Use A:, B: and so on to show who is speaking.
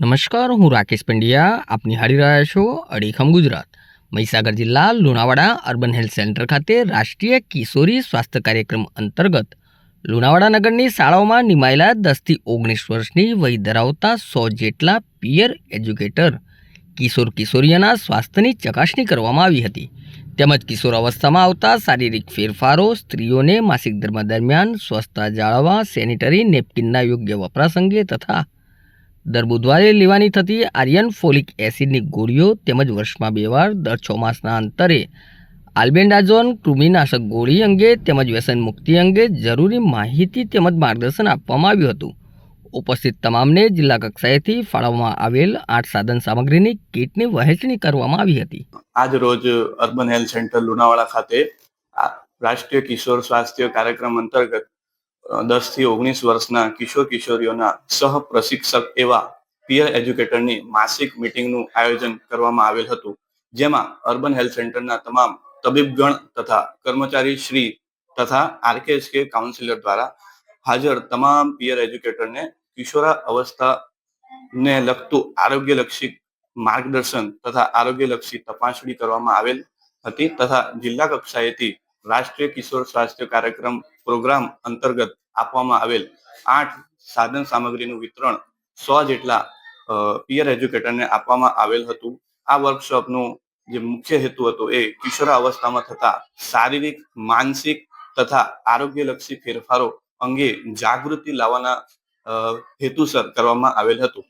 A: નમસ્કાર, હું રાકેશ પંડ્યા. આપ નિહાળી રહ્યા છો અડીખમ ગુજરાત. મહીસાગર જિલ્લા, લુણાવાડા અર્બન હેલ્થ સેન્ટર ખાતે રાષ્ટ્રીય કિશોરી સ્વાસ્થ્ય કાર્યક્રમ અંતર્ગત લુણાવાડા નગરની શાળાઓમાં નિમાયેલા દસથી ઓગણીસ વર્ષની વય ધરાવતા સો જેટલા પિયર એજ્યુકેટર કિશોર કિશોરીઓના સ્વાસ્થ્યની ચકાસણી કરવામાં આવી હતી. તેમજ કિશોર અવસ્થામાં આવતા શારીરિક ફેરફારો, સ્ત્રીઓને માસિક ધર્મ દરમિયાન સ્વસ્થતા જાળવવા સેનિટરી નેપકિનના યોગ્ય વપરાશ અંગે તથા દર બુધવારે લેવાની થતી આર્યન ફોલિક એસિડની ગોળીઓ તેમજ વર્ષમાં બે વાર દર છ માસના અંતરે આલ્બેન્ડાઝોન કૃમિનાશક ગોળી અંગે તેમજ વ્યસન મુક્તિ અંગે જરૂરી માહિતી તેમજ માર્ગદર્શન આપવામાં આવ્યું હતું. ઉપસ્થિત તમામને જિલ્લા કક્ષાએથી ફાળવવામાં આવેલ આઠ સાધન સામગ્રીની કીટની વહેંચણી કરવામાં આવી હતી.
B: આજ રોજ અર્બન હેલ્થ સેન્ટર લુણાવાડા ખાતે રાષ્ટ્રીય કિશોર સ્વાસ્થ્ય કાર્યક્રમ અંતર્ગત દસથી ઓગણીસ વર્ષના કિશોર કિશોરીઓના સહ પ્રશિક્ષક એવા પિયર એજ્યુકેટરની માસિક મિટિંગનું આયોજન કરવામાં આવેલ હતું, જેમાં અર્બન હેલ્થ સેન્ટરના તમામ તબીબગણ તથા કર્મચારી શ્રી તથા આરકેએસકે કાઉન્સિલર દ્વારા હાજર તમામ પિયર એજ્યુકેટરને કિશોરા અવસ્થાને લગતું આરોગ્યલક્ષી માર્ગદર્શન તથા આરોગ્યલક્ષી તપાસણી કરવામાં આવેલ હતી તથા જિલ્લા કક્ષાએથી રાષ્ટ્રીય કિશોર સ્વાસ્થ્ય કાર્યક્રમ પ્રોગ્રામ અંતર્ગત આપવામાં આવેલ આઠ સાધન સામગ્રીનું વિતરણ સો જેટલા પિયર એજ્યુકેટરને આપવામાં આવેલ હતું. આ વર્કશોપનું જે મુખ્ય હેતુ હતો એ કિશોરાવસ્થામાં થતા શારીરિક, માનસિક તથા આરોગ્યલક્ષી ફેરફારો અંગે જાગૃતિ લાવવાના હેતુસર કરવામાં આવેલ હતું.